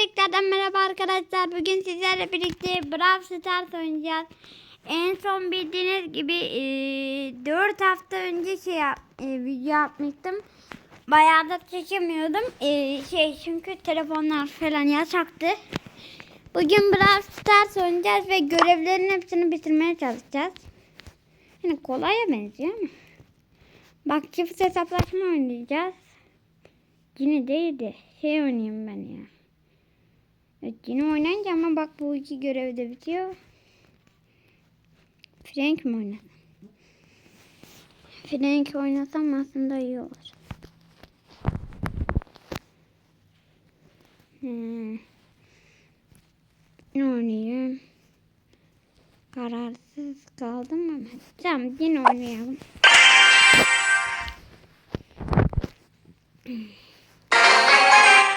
tekrardan merhaba arkadaşlar. Bugün sizlerle birlikte Brawl Stars oynayacağız. En son bildiğiniz gibi e, 4 hafta önce şey yap- e, video yapmıştım. Bayağı da çekemiyordum. E, şey çünkü telefonlar falan yasaktı. Bugün Brawl Stars oynayacağız ve görevlerin hepsini bitirmeye çalışacağız. Yani kolaya benziyor ama. Bak çift hesaplaşma oynayacağız. Yine değil de şey oynayayım ben ya. Evet yine oynayınca ama bak bu iki görev de bitiyor. Frank mi oynasam? Frank oynasam aslında iyi olur. Hmm. Ne oynayayım? Kararsız kaldım ama. Tamam yine oynayalım.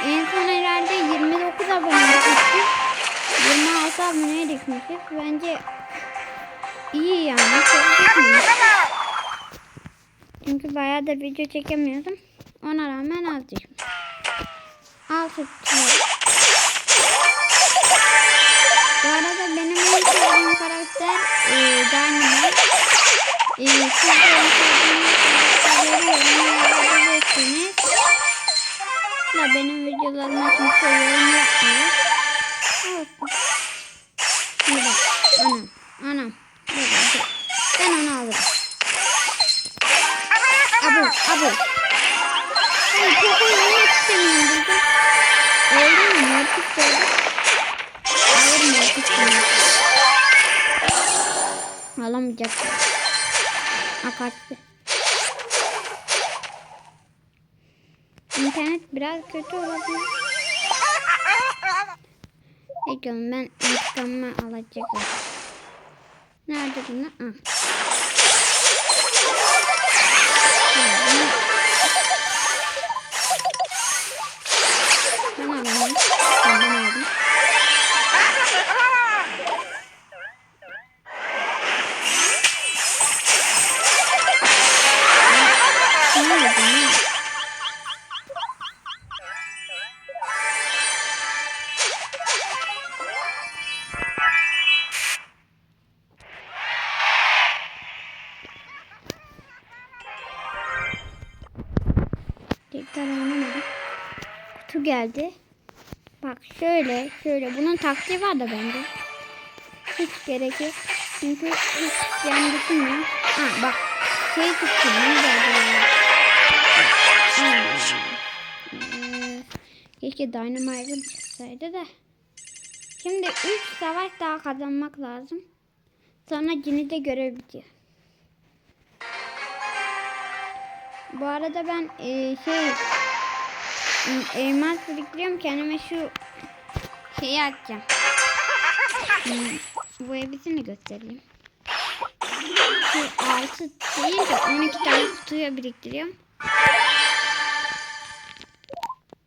En son herhalde 29 abone. 26 aboneye düşmüşüz. Bence iyi yani. Çünkü bayağı da video çekemiyordum. Ona rağmen az düşmüş. Al tuttular. Bu arada benim en sevdiğim karakter e, Dynamite. E, siz de en sevdiğiniz karakterleri yorumlarda belirtiniz. Da benim videolarıma kimse yorum yapmıyor. Olsun. Şimdi bak. Anam. Anam. Dur, dur. Ben onu alırım. Abu. Abu. Hayır çok oynamak istemiyorum burada. Öldü mü? Mortis öldü. Alırım Mortis bunu. Alamayacak. Ha kaçtı. İnternet biraz kötü olabilir. Bekliyorum ben intikamımı alacakım. Nerede bunu? Ah. Tamam şöyle şöyle. Bunun taktiği var da bende. Hiç gerek yok. Çünkü hiç yani düşünmüyorum. Ha bak. Şey tuttum. Ee, Keşke Dynamite'ım çıksaydı da. Şimdi 3 savaş daha kazanmak lazım. Sonra yine de görev bitiyor. Bu arada ben e, şey elmas biriktiriyorum kendime şu şeyi açacağım. Hmm, Bu hepsini göstereyim. Şu 6 değil de 12 tane kutuya biriktiriyorum.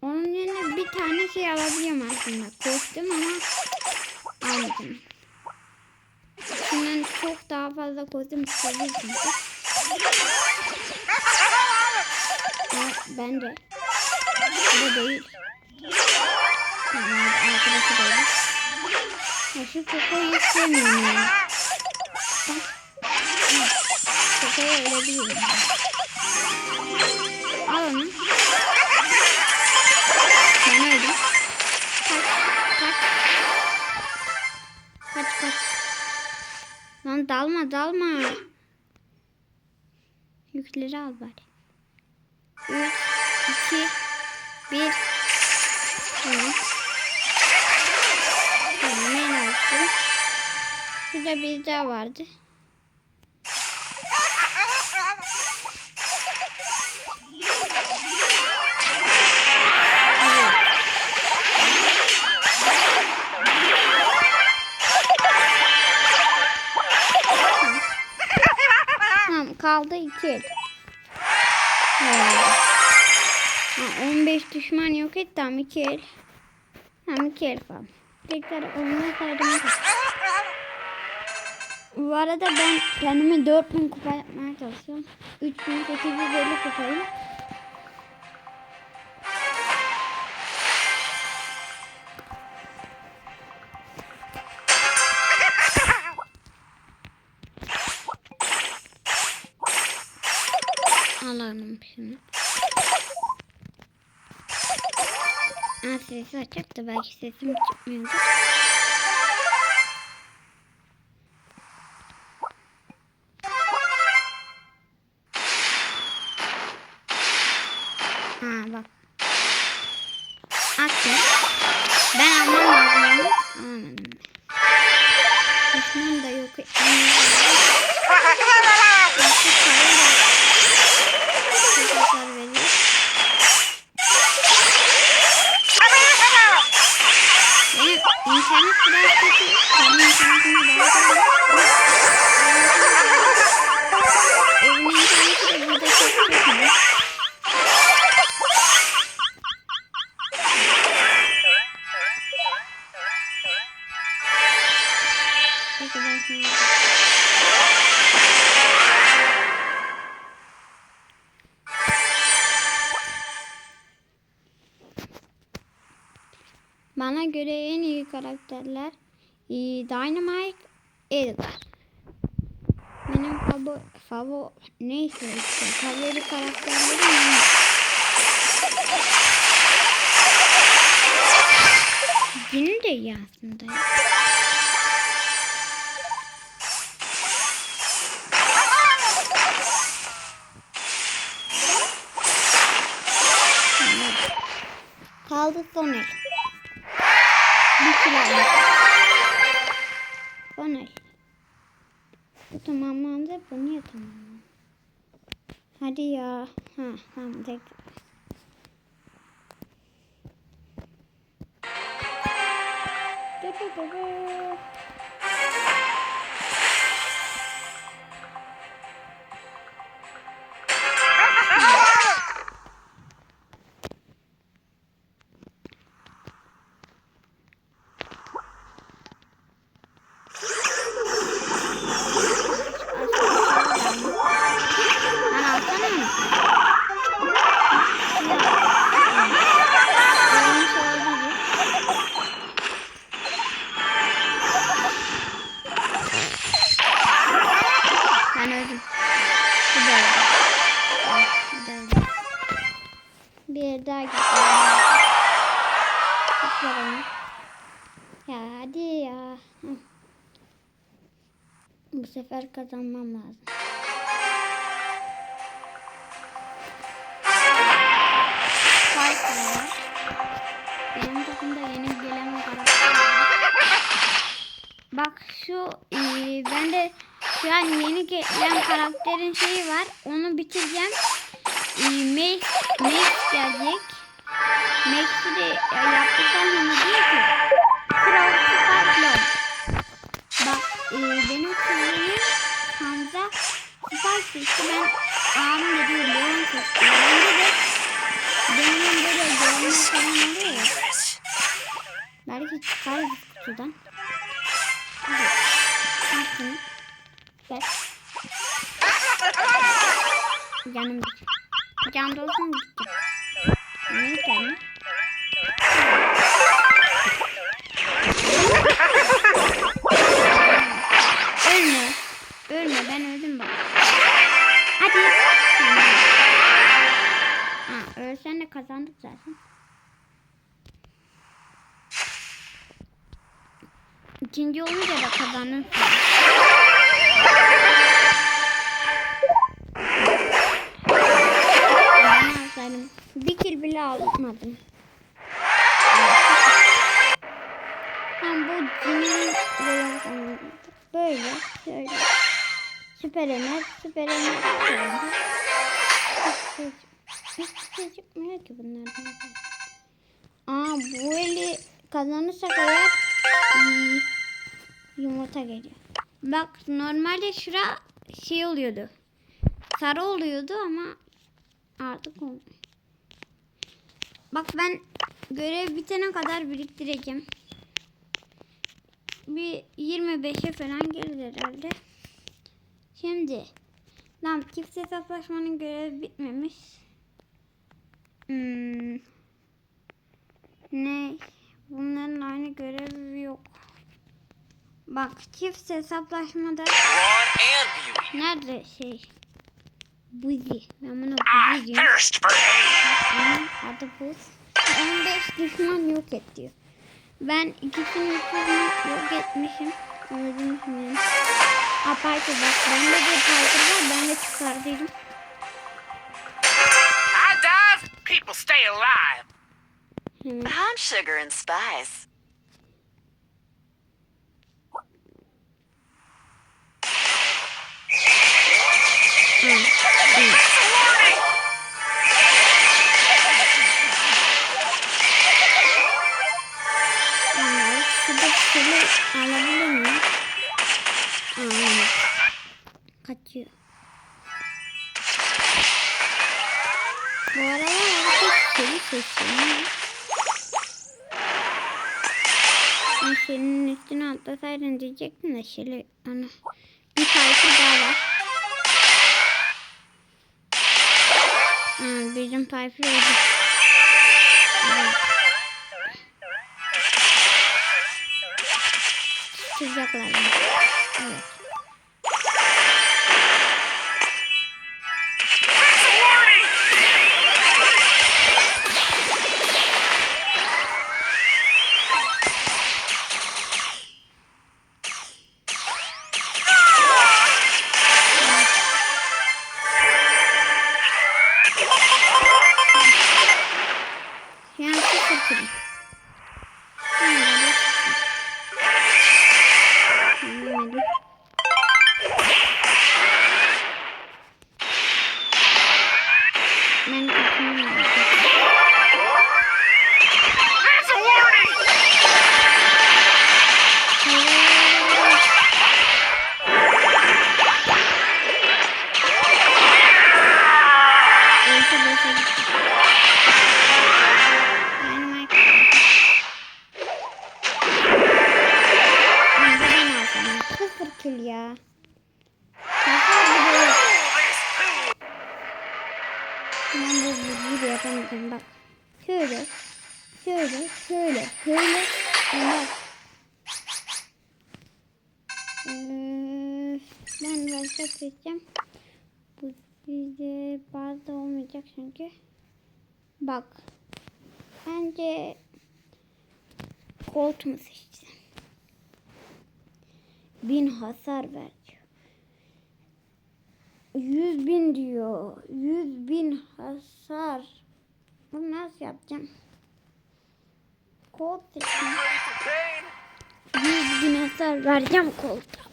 Onun yerine bir tane şey alabiliyorum aslında. Kostüm ama almadım. Şimdiden çok daha fazla kostüm çıkabilirsiniz. Ha, ben de. Bu değil. Tamam, arkadaşı. Ya şu kokoyu istemiyorum ya. Öyle değil. Al onu. Ben öldüm. Kaç, kaç. Kaç, kaç. Lan dalma, dalma. Yükleri al bari. 3, 2, 1. Şurada bir daha vardı. Tamam kaldı iki el. Ha, 15 düşman yok et tamam iki el. Tamam iki el falan. Tekrar oyuna saydım. Bu arada ben kendimi 4000 kupa yapmaya çalışıyorum. 3850 kupayım. Alanım şimdi. Ha, sesi açık da belki sesim çıkmıyordur. Bana göre en iyi karakterler e, Dynamite, Edgar. Benim favori, favori neyse işte favori karakterlerim bunlar. Yine de iyi aslında. Kaldı son el. Bir silah. Son el. Bu tamamlandı. Bu niye tamamlandı? Hadi ya. Ha, tamam tek. Du, du, Gidelim. Ya hadi ya. Bu sefer kazanmam lazım. Benim takımda yeni gelen karakter. Bak şu e, ben de şu an yeni gelen karakterin şeyi var. Onu bitireceğim. E, Max, Max gelecek. Max'i de yaptıktan sonra diyor ki Crow Super Clone. Bak e, benim kuzenim Hamza Süper seçti. Ben abim de diyor Leon seçti. Bence de benim böyle görünme falan oluyor ya. Belki çıkarız kutudan. Hadi. Al şunu. Gel. Canım gitti. Can dolsun gitti. Ne canım? Ölme. Ölme ben öldüm bak. Hadi. Ha, ölsen de kazandık zaten. İkinci olunca da kazandım. Bir kill bile almadım. Süper ener, süper şey, hiçbir şey çıkmıyor ki bunlardan. Aa bu eli kazanırsak eğer hmm, yumurta geliyor. Bak normalde şura şey oluyordu. Sarı oluyordu ama artık olmuyor. Bak ben görev bitene kadar biriktireceğim. Bir 25'e falan gelir herhalde. Şimdi lan çift hesaplaşmanın görevi bitmemiş. Hmm. Ne? Bunların aynı görevi yok. Bak çift hesaplaşmada nerede şey? Buzi. Ben buna buzi diyorum. adı buz. 15 düşman yok et diyor. Ben ikisini üçünü yok etmişim. Öldürmüşüm yani. Aa Piper bak. Bende de Piper var. Ben de çıkardıydım. I dive, people stay alive. Hemen. I'm sugar and spice. Kaçıyor. Bu aralar herkes seri seçiyor. Ben Şeli'nin üstüne atlasaydın diyecektim de Şeli ana. Bir sayfa daha var. Aa, bizim Piper öldü. Evet. Sıcaklar. Evet. thank you. Çünkü. Bak. Bence Colt mu seçsem? Bin hasar ver. Yüz bin diyor. Yüz bin hasar. Bunu nasıl yapacağım? Colt seçeyim. Yüz bin hasar vereceğim Colt'a.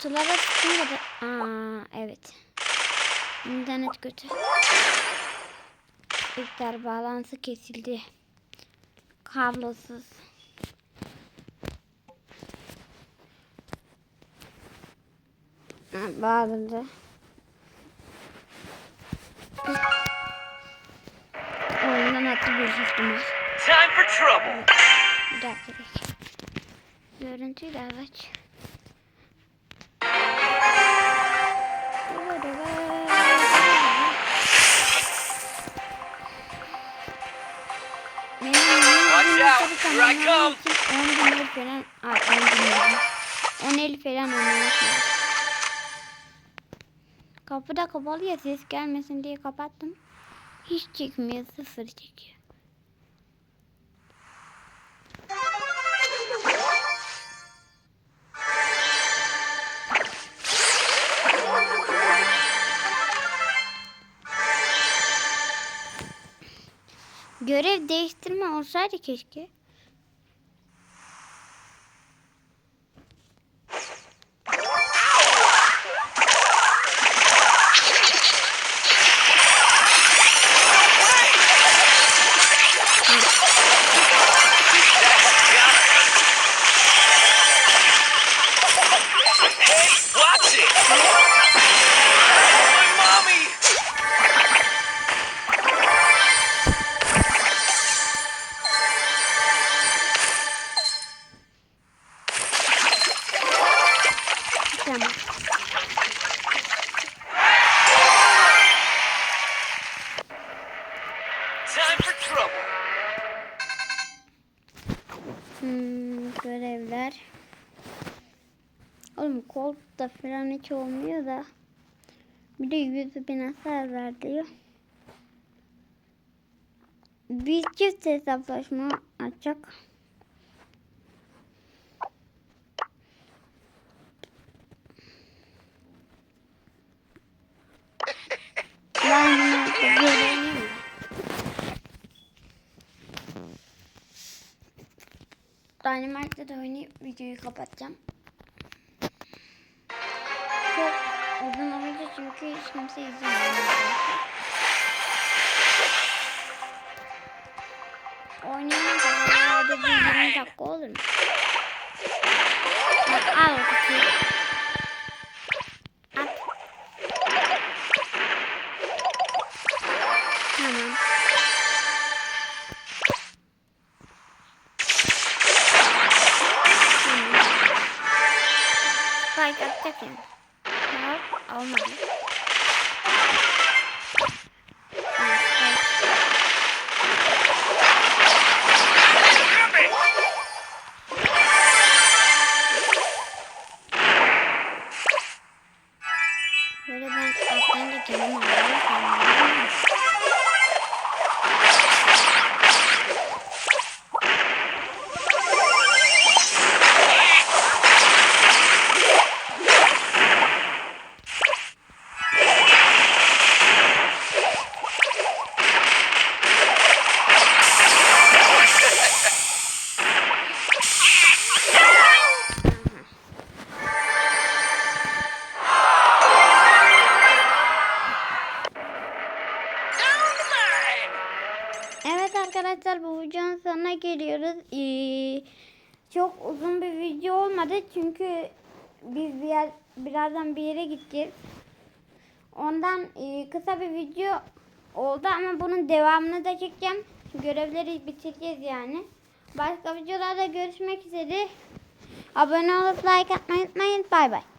Kutulara tutunca da... Aa evet. İnternet kötü. İlkler bağlantısı kesildi. Kablosuz. Bağlandı. Oyundan attı bir ihtimal. Time for trouble. Bir dakika. Görüntüyü de aç. 10 bin falan, ay 10 bin lira. 10 el falan oynamak lazım. Kapıda kapalı ya ses gelmesin diye kapattım. Hiç çekmiyor, sıfır çekiyor. Görev değiştirme olsaydı keşke. Watch it! Bir de hasar ver diyor. Bir çift hesaplaşma açacak. Ben göreyim. Dynamite'da da oynayıp videoyu kapatacağım. Çünkü hiç kimse izlemiyor. Oynayalım da herhalde bir 20 dakika olur mu? Al o kutuyu. Çok uzun bir video olmadı çünkü biz bir yer, birazdan bir yere gideceğiz. Ondan e, kısa bir video oldu ama bunun devamını da çekeceğim. Görevleri bitireceğiz yani. Başka videolarda görüşmek üzere. Abone olup like atmayı unutmayın. Bay bay.